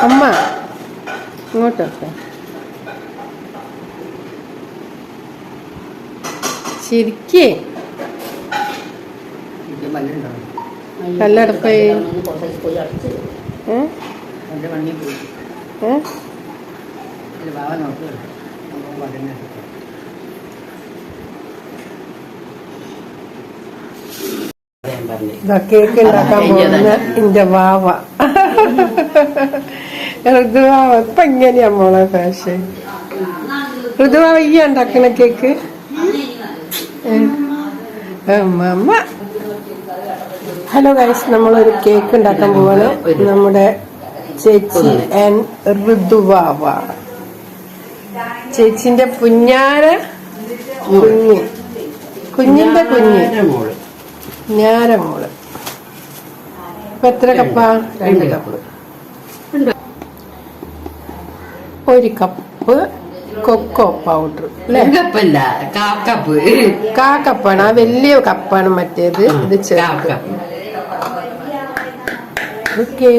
അമ്മ ഇങ്ങോട്ടൊക്കെ ശരിക്കേ. കല്ലടപ്പേ. പോയി അടച്ച്. ഏ? എന്റെ വണ്ടി പോയി. ഏ? ഒരു ബാവ നോക്കുക നമ്മൾ പഠനം ഇതാ കേക്ക് ഉണ്ടാക്കാൻ പോകുന്ന എന്റെ വാവ. ഋതുവാവ ഇപ്പൊ എങ്ങനെയാ മോളെ ഫാഷൻ ഋതുവാവ ഈ ഉണ്ടാക്കണ കേക്ക് ഹലോ ഗൈസ് നമ്മളൊരു കേക്ക് ഉണ്ടാക്കാൻ പോവാണ്. നമ്മുടെ ചേച്ചി ആൻഡ് ഋതുവാവ ചേച്ചിന്റെ പുഞ്ഞാര കുഞ്ഞ്. കുഞ്ഞിന്റെ കുഞ്ഞ്. മോൾ ഞാരമോൾ ഇപ്പൊ എത്ര കപ്പാ? രണ്ട് കപ്പ്. ഒരു കപ്പ് കൊക്കോ പൗഡർ കാക്കപ്പാണ് കപ്പല്ല കാക്കപ്പ് ആ വലിയ കപ്പാണ് മറ്റേത്. ഇത് ചേർക്കുക ഓക്കേ.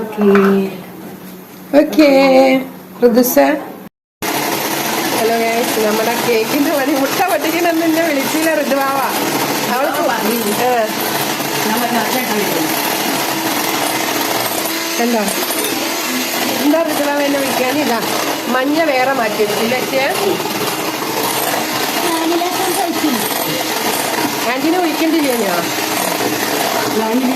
ഓക്കേ. ഓക്കേ. ഋതുസ. ഹലോ ഗൈസ് നമ്മുടെ കേക്കിന്റെ പണി മുട്ട പൊട്ടിക്കണം എന്നെ വിളിച്ചില്ല ഋതുവാവ. അവൾക്ക് ഏ, എന്താ ഋതുവാവ എന്നെ വിളിക്കാൻ? ഇതാ മഞ്ഞ വേറെ മാറ്റി വെച്ചില്ല വിളിക്കണ്ടില്ല ഞാൻ വാനില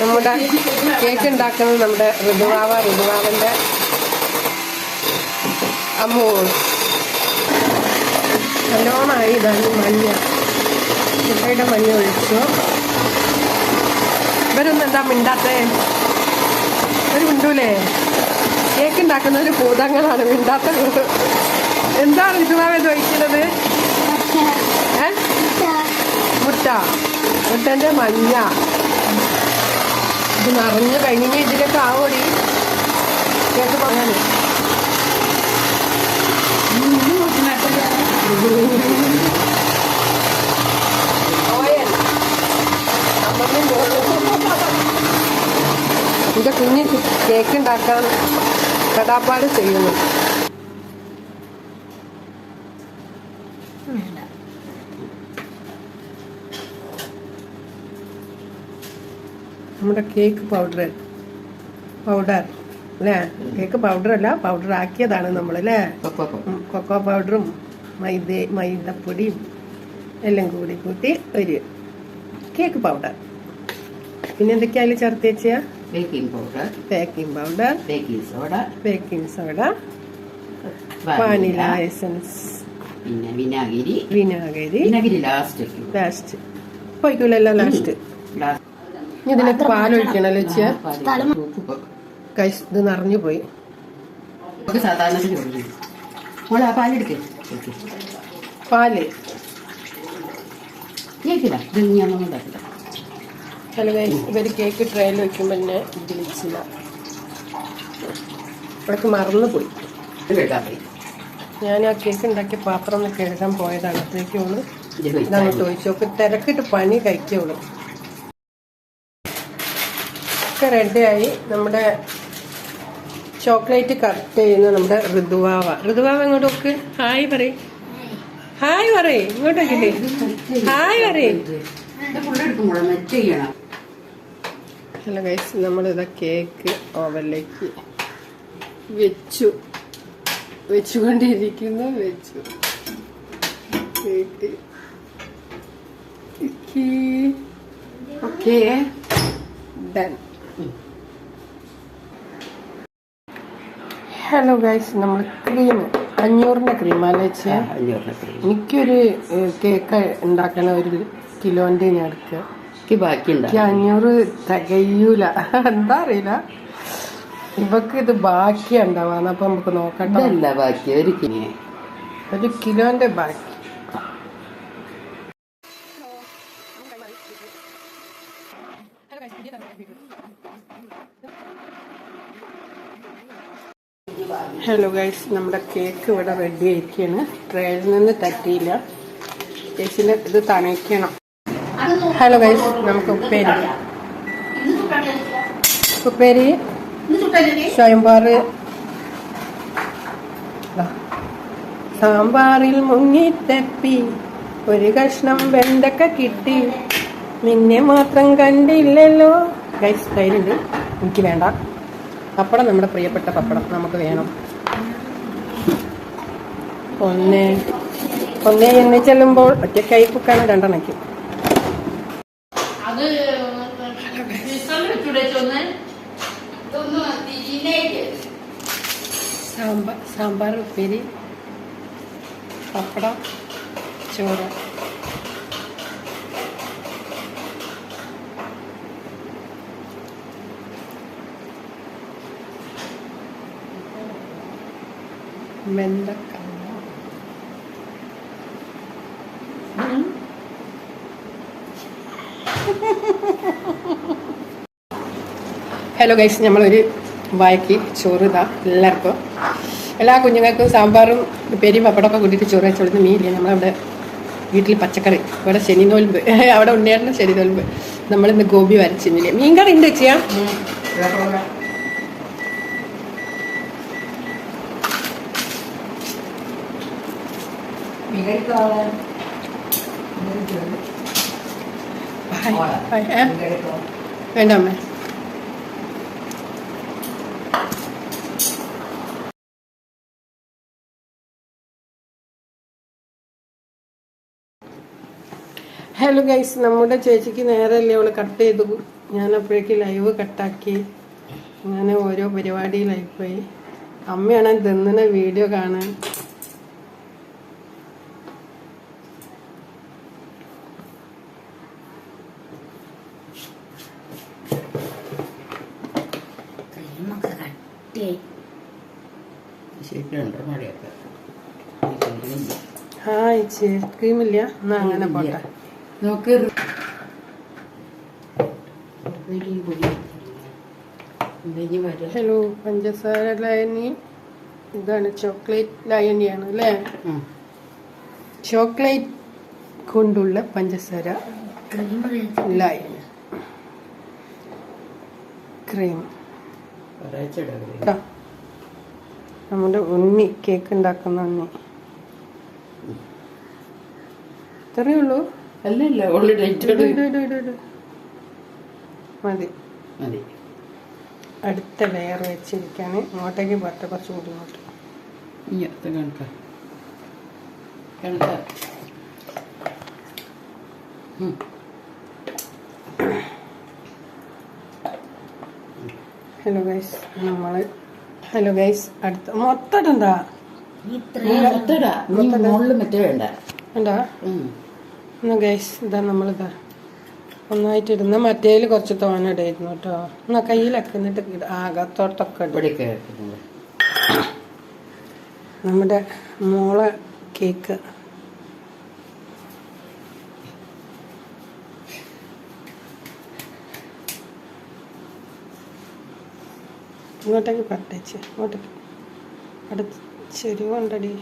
നമ്മുടെ കേക്ക് ഉണ്ടാക്കുന്നത് നമ്മുടെ ഋതുവാവ ഋതുവാവന്റെ അമ്മൂൾ നല്ലോണമായി ഇതാണ് മഞ്ഞ. മുട്ടയുടെ മഞ്ഞ ഒഴിച്ചു. ഇവരൊന്നും എന്താ മിണ്ടാത്തേ? ഇവർ മിണ്ടൂലേ? കേക്ക് ഉണ്ടാക്കുന്ന ഒരു ഭൂതങ്ങളാണ് മിണ്ടാത്തത്. എന്താണ് ഇതുമാവേ ഇത് ഒഴിക്കുന്നത്? ഏ? മുട്ട. മുട്ടന്റെ മഞ്ഞ. ഇത് നിറഞ്ഞു കഴിഞ്ഞ ഇതിലൊക്കെ ആവോടി. കേക്ക് പറയാൻ എന്റെ കുഞ്ഞ് കേക്ക് ഉണ്ടാക്കാൻ കടാപ്പാട് ചെയ്യുന്നു. നമ്മുടെ കേക്ക് പൗഡർ പൗഡർ അല്ലേ? കേക്ക് പൗഡർ അല്ല പൗഡർ ആക്കിയതാണ് നമ്മൾ അല്ലേ? കൊക്കോ പൗഡറും മൈദ മൈദപ്പൊടിയും എല്ലാം കൂടി കൂട്ടി ഒരു കേക്ക് പൗഡർ. പിന്നെ എന്തൊക്കെയാ അതിൽ ചേർത്ത് വെച്ചാൽ baking powder baking powder baking soda baking soda vanilla essence പിന്നെ വിനാഗിരി. വിനാഗിരി. വിനാഗിരി ലാസ്റ്റ് ലാസ്റ്റ് പോയിക്കൂലല്ലോ ലാസ്റ്റ് ഇനി ഇതിനകത്ത് പാലൊഴിക്കണല്ലോ കൈസ് ഇത് നിറഞ്ഞു പോയി. സാധാരണ പാലെടുക്കേ പാൽ കേക്കില്ല ഇത് ഞാൻ ഉണ്ടാക്കില്ല. ഹലോ ഇവർ കേക്ക് ട്രയൽ വയ്ക്കുമ്പോൾ എന്നെ വിളിച്ചില്ല. അവിടെ മറന്നു പോയി എടുക്കാൻ പോയി ഞാൻ ആ കേക്ക് ഉണ്ടാക്കിയ പാത്രം ഒന്ന് കഴുകാൻ പോയതാണ്. അപ്പോഴേക്കും അവൾ ഇതാണ് ചോദിച്ചു. ഒക്കെ തിരക്കിട്ട് പണി കഴിക്കുള്ളൂ ഒക്കെ റെഡിയായി നമ്മുടെ ചോക്ലേറ്റ് കട്ട് ചെയ്യുന്ന നമ്മുടെ ഋതുവാവ. ഋതുവാവ ഇങ്ങോട്ട് ഒക്കെ ഹായ് പറയും. ഹായ് പറയും. ഇങ്ങോട്ട് നോക്കില്ലേ ഹായ് പറയും. ചെയ്യണം. ഹലോ ഗൈസ് നമ്മളിതാ കേക്ക് ഓവനിലേക്ക് വെച്ചു. വെച്ചുകൊണ്ടിരിക്കുന്നു വെച്ചു. Cake. Okay. Done hello guys നമ്മൾ ക്രീം അഞ്ഞൂറിന്റെ ക്രീമല്ലേ വെച്ചാൽ എനിക്കൊരു കേക്ക് ഉണ്ടാക്കണ ഒരു കിലോന്റെ ഞാൻ എടുക്കുക എനിക്ക് ബാക്കിയുണ്ടോ അഞ്ഞൂറ് തികയൂല. എന്താ അറിയില്ല. ഇവക്ക് ഇത് ബാക്കിയാ ഉണ്ടാവാന്ന് അപ്പൊ നമുക്ക് നോക്കണ്ട ഇതല്ല ബാക്കി? ഒരു ഒരു കിലോന്റെ ബാക്കി. ഹലോ ഗൈസ് നമ്മുടെ കേക്ക് ഇവിടെ റെഡി ആയിരിക്കുകയാണ് ട്രേയിൽ നിന്ന് തട്ടിയില്ല. ചേച്ചിന് ഇത് തണയ്ക്കണം ഹലോ ഗൈസ് നമുക്ക് ഉപ്പേരി. ഉപ്പേരി. സ്വയംപാർ സാമ്പാറിൽ മുങ്ങിത്തെപ്പി. ഒരു കഷ്ണം വെണ്ടക്ക കിട്ടി. നിന്നെ മാത്രം കണ്ടില്ലല്ലോ. ഗൈസ് തൈരുണ്ട് എനിക്ക് വേണ്ട. പപ്പടം നമ്മുടെ പ്രിയപ്പെട്ട പപ്പടം. നമുക്ക് വേണം. ഒന്ന്. ഒന്നേ എന്ന് ചെല്ലുമ്പോൾ ഒറ്റ കൈ കുക്കാണ് രണ്ടെണ്ണയ്ക്ക്. ഉപ്പേരി പപ്പടം ചോറ്. വെണ്ടക്ക ഹലോ ഗൈസ് നമ്മളൊരു വായ്ക്ക് ചോറ് ഇതാ. എല്ലാവർക്കും എല്ലാ കുഞ്ഞുങ്ങൾക്കും സാമ്പാറും പെരി പപ്പടമൊക്കെ കൂട്ടിയിട്ട് ചോറ് വെച്ചോളുന്ന മീൻ മീനില്ല നമ്മളവിടെ വീട്ടിൽ പച്ചക്കറി. ഇവിടെ ശനി നോൽമ്പ്. അവിടെ ഉണ്ണിയായിരുന്നു ശനി നോൽമ്പ്. നമ്മളിന്ന് ഗോപി വരച്ചില്ലേ മീൻകറി ഉണ്ട് ചെയ്യാ വേണ്ട അമ്മേ. ഹലോ ഗൈസ് നമ്മുടെ ചേച്ചിക്ക് നേരല്ലേ അവൾ കട്ട് ചെയ്തു. ഞാൻ അപ്പോഴേക്ക് ലൈവ് കട്ടാക്കി അങ്ങനെ ഓരോ പരിപാടിയിലായിപ്പോയി അമ്മയാണ് തിന്നുന്ന വീഡിയോ കാണാൻ. ഹായ് ചേ ക്രീമില്ല എന്നാ അങ്ങനെ പോട്ടെ. വരും? ഹലോ പഞ്ചസാര ലയനി. ഇതാണ് ചോക്ലേറ്റ് ലയനിയാണ് അല്ലേ? ചോക്ലേറ്റ് കൊണ്ടുള്ള പഞ്ചസാര ലയനി. ക്രീം. നമ്മുടെ ഉണ്ണി കേക്ക് ഉണ്ടാക്കുന്ന ഉണ്ണി. ഇത്രയേ ഉള്ളൂ. അല്ലല്ല ഓൾ ഡേറ്റ്. മതി. മതി. അടുത്ത ലെയർ വെച്ചിരിക്കാൻ ഇങ്ങോട്ടേക്ക് പറ്റ കുറച്ച് കൂടി ഇങ്ങോട്ട് ഇനി അത് കണക്ക. കണക്ക. ഹലോ ഗൈസ് നമ്മൾ ഹലോ ഗൈസ് അടുത്ത മൊത്തം എന്താ മുകളിൽ മറ്റേ വേണ്ട. എന്താ. എന്നാ ഗൈസ് ഇതാ നമ്മളിതാ. ഒന്നായിട്ട് ഇടുന്ന മറ്റേൽ കുറച്ച് തോന ഇടായിരുന്നു കേട്ടോ എന്നാ കയ്യിലൊക്കെ എന്നിട്ട് ഇട- അകത്തോട്ടൊക്കെ ഇടും. ഇവിടെയൊക്കെ വെക്കുന്നത്. നമ്മുടെ മോളെ കേക്ക്. ഇങ്ങോട്ടേക്ക് പട്ടേച്ച് ഇങ്ങോട്ടേക്ക് അടുത്ത് ചെരുവുണ്ടടി.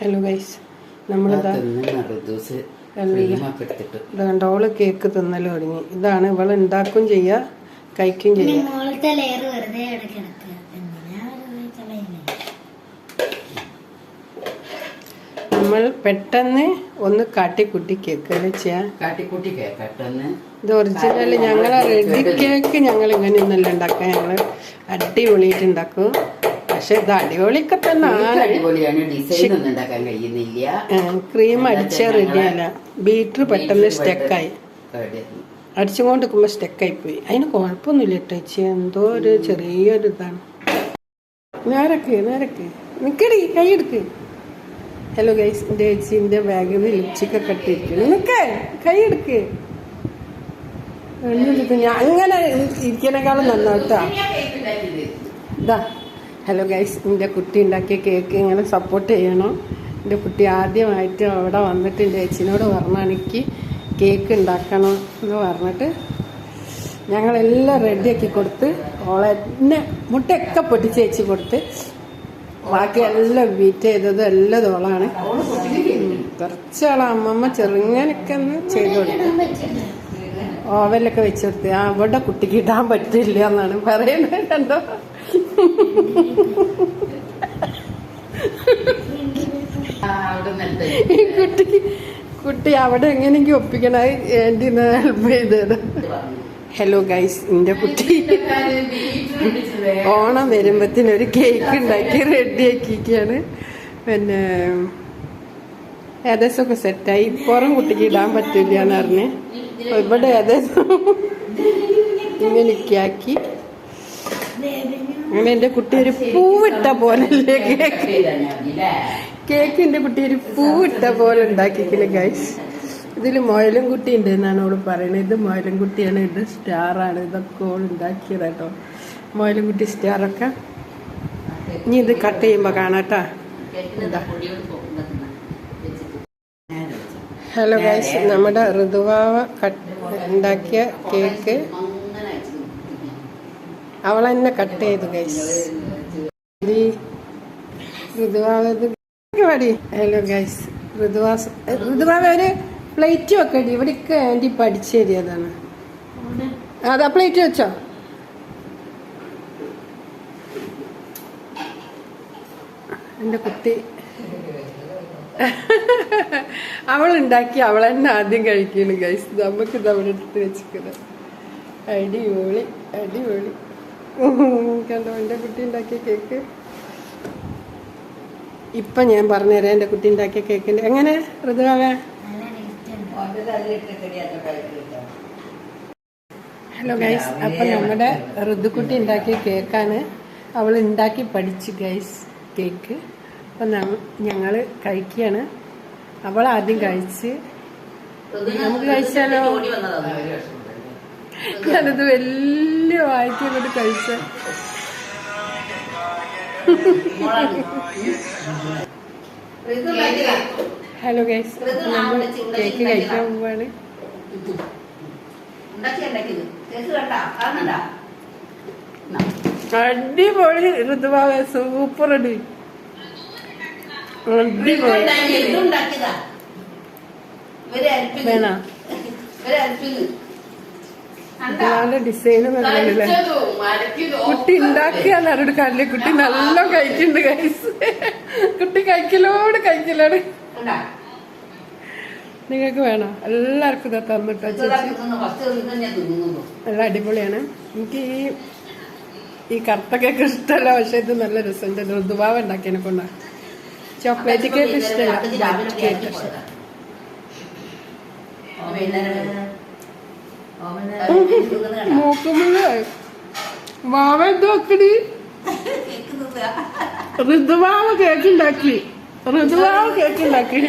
ഹലോ ഗൈസ് നമ്മളിതാ ഇതാണ്ട് ഓൾ കേക്ക് തിന്നൽ തുടങ്ങി. ഇതാണ് ഇവൾ ഉണ്ടാക്കും ചെയ്യുക കഴിക്കും ചെയ്യുക നമ്മൾ പെട്ടെന്ന് ഒന്ന് കാട്ടിക്കുട്ടി കേക്ക് അല്ലേ ചെയ്യാ? ഇത് ഒറിജിനൽ ഞങ്ങളെ റെഡി കേക്ക് ഞങ്ങൾ ഇങ്ങനെ ഒന്നല്ല ഞങ്ങൾ അടിപൊളിയായിട്ട് ഉണ്ടാക്കും. പക്ഷെ ഇത് അടിപൊളിയൊക്കെ തന്നെയാണ് അടിപൊളിയാണ്. ഡിസൈൻ ഒന്നും ഉണ്ടാക്കാൻ കഴിയുന്നില്ല. ക്രീം അടിച്ച റെഡിയല്ല ബീറ്റർ പെട്ടെന്ന് സ്റ്റെക്കായി അടിച്ചുകൊണ്ട് നിൽക്കുമ്പോൾ സ്റ്റെക്കായി പോയി അതിന് കുഴപ്പമൊന്നുമില്ല ടച്ച് എന്തോ ഒരു ചെറിയൊരു ഇതാണ്. നേരക്ക് നേരക്ക്. നിക്കടി കൈ എടുക്ക്. ഹലോ ഗൈസ് എന്റെ ചേച്ചീന്റെ ബാഗിൽ നിന്ന് ലിപ്സ്റ്റിക്കൊക്കെ ഇട്ടിരിക്കുന്നു. നിക്ക് കൈ എടുക്ക്. ഞാൻ അങ്ങനെ ഇരിക്കണേക്കാളും നന്നാട്ടാ ഇതാ ഹലോ ഗൈസ് എന്റെ കുട്ടി ഉണ്ടാക്കിയ കേക്ക് ഇങ്ങനെ സപ്പോർട്ട് ചെയ്യണം. എന്റെ കുട്ടി ആദ്യമായിട്ട് അവിടെ വന്നിട്ട് എന്റെ ചേച്ചിനോട് പറഞ്ഞു എനിക്ക് കേക്ക് ഉണ്ടാക്കണം എന്ന് പറഞ്ഞിട്ട് ഞങ്ങളെല്ലാം റെഡിയാക്കി കൊടുത്ത് ഓളെ എന്നെ മുട്ടയൊക്കെ പൊട്ടിച്ച് ചേച്ചി കൊടുത്ത് ബാക്കി എല്ലാം ബീറ്റ് ചെയ്തത് എല്ലാം ഓളാണ്. കുറച്ചാളെ അമ്മമ്മ ചെറുങ്ങനൊക്കെ ഒന്ന് ചെയ്ത് കൊടുത്തു. ഓവനിലൊക്കെ വെച്ച് കൊടുത്ത് ആ അവിടെ കുട്ടിക്ക് ഇടാൻ പറ്റില്ല എന്നാണ് പറയുന്നത് കണ്ടോ കുട്ടിക്ക് കുട്ടി അവിടെ എങ്ങനെയെങ്കിലും ഒപ്പിക്കണ. ആന്റി ഹെൽപ്പ് ചെയ്തത് ഹലോ ഗൈസ് എന്റെ കുട്ടി. ഓണം വരുമ്പത്തിന് ഒരു കേക്ക് ഉണ്ടാക്കി റെഡി പിന്നെ പിന്നെ ഏകദേശമൊക്കെ സെറ്റായി പുറം കുട്ടിക്ക് ഇടാൻ പറ്റില്ല എന്ന് പറഞ്ഞ്. ഇവിടെ ഏകദേശം ഇങ്ങനെയൊക്കെ ആക്കി അങ്ങനെ എന്റെ കുട്ടി ഒരു പൂവിട്ട പോലെ കേക്ക്? കേക്ക് എന്റെ കുട്ടി ഒരു പൂവിട്ട പോലെ ഉണ്ടാക്കിക്കില്ല ഗൈസ് ഇതിൽ മൊയലും കുട്ടി ഉണ്ട് എന്നാണ് അവൾ പറയുന്നത് ഇത് മൊയലും കുട്ടിയാണ് ഇത് സ്റ്റാറാണ്. ഇതൊക്കെ ഓൾ ഉണ്ടാക്കിയത് കേട്ടോ മൊയലും കുട്ടി സ്റ്റാറൊക്കെ. ഇനി ഇത് കട്ട് ചെയ്യുമ്പോൾ കാണാട്ടാ. ഹലോ ഗൈസ് നമ്മുടെ ഋതുവാവ കട്ട് ഉണ്ടാക്കിയ കേക്ക്. അവൾ കട്ട് ചെയ്തു ഗൈസ് ഹലോ ഗൈസ് ഋതുവാസ് ഋതുവാ ഒരു പ്ലേറ്റ് വെക്കടി. ഇവിടേക്ക് ആന്റി പഠിച്ചു തരിയതാണ് അതാ പ്ലേറ്റ് വെച്ചോ? എന്റെ കുട്ടി. അവൾ ഉണ്ടാക്കി അവൾ തന്നെ ആദ്യം കഴിക്കുന്നു ഗൈസ് നമുക്ക് നമ്മുടെ അടുത്ത് വെച്ചിരിക്കുന്നത്. അടിപൊളി അടിപൊളി. കണ്ടോ എന്റെ കുട്ടി ഉണ്ടാക്കിയ കേക്ക്. ഇപ്പം ഞാൻ പറഞ്ഞുതരാം എന്റെ കുട്ടി ഉണ്ടാക്കിയ കേക്കിന്റെ എങ്ങനെ ഋതുവാവേ ഹലോ ഗൈസ് അപ്പം നമ്മുടെ ഋതുക്കുട്ടി ഉണ്ടാക്കിയ കേക്കാണ്. അവൾ ഉണ്ടാക്കി പഠിച്ച് ഗൈസ് കേക്ക്. അപ്പം ഞങ്ങൾ കഴിക്കുകയാണ്. അവൾ ആദ്യം കഴിച്ച് നമുക്ക് കഴിച്ചാലോ? ഞാനത് വലിയ വായിക്ക് അങ്ങോട്ട് കഴിച്ച. ഹലോ ഗൈസ് നമ്മൾ കേക്ക് കഴിക്കാൻ പോവാണ്. അടിപൊളി ഋതുവാവ സൂപ്പർ അടി. അടിപൊളി. വേണോ? ഋതുവാവിന്റെ ഡിസൈൻ നല്ലതല്ലേ കുട്ടി ഉണ്ടാക്കിയാൽ അവരുടെ കല്ല് കുട്ടി നല്ല കഴിക്കുന്നുണ്ട് കൈസ് കുട്ടി കഴിക്കലോട് കഴിക്കലോട് നിങ്ങൾക്ക് വേണോ? എല്ലാവർക്കും ഇതാ തന്നിട്ടോ ചേച്ചി. നല്ല അടിപൊളിയാണ്. എനിക്ക് ഈ ഈ കറുത്ത കേക്ക് ഇഷ്ടമല്ല പക്ഷെ ഇത് നല്ല രസമുണ്ട്. ഋതുഭാവ ഉണ്ടാക്കിയതിനെ കൊണ്ടാ. ചോക്ലേറ്റ് കേക്ക് ഇഷ്ടമല്ല. കേക്ക് ഇഷ്ടം. മൂക്കുമുള്ള വാവ എന്ത് വെക്കടി ഋതുവാവ കേക്ക് ഉണ്ടാക്കി ഋതുവാവ കേക്ക് ഉണ്ടാക്കി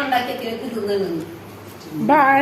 ഉണ്ടാക്കിയ കേക്ക് തിന്നു ബൈ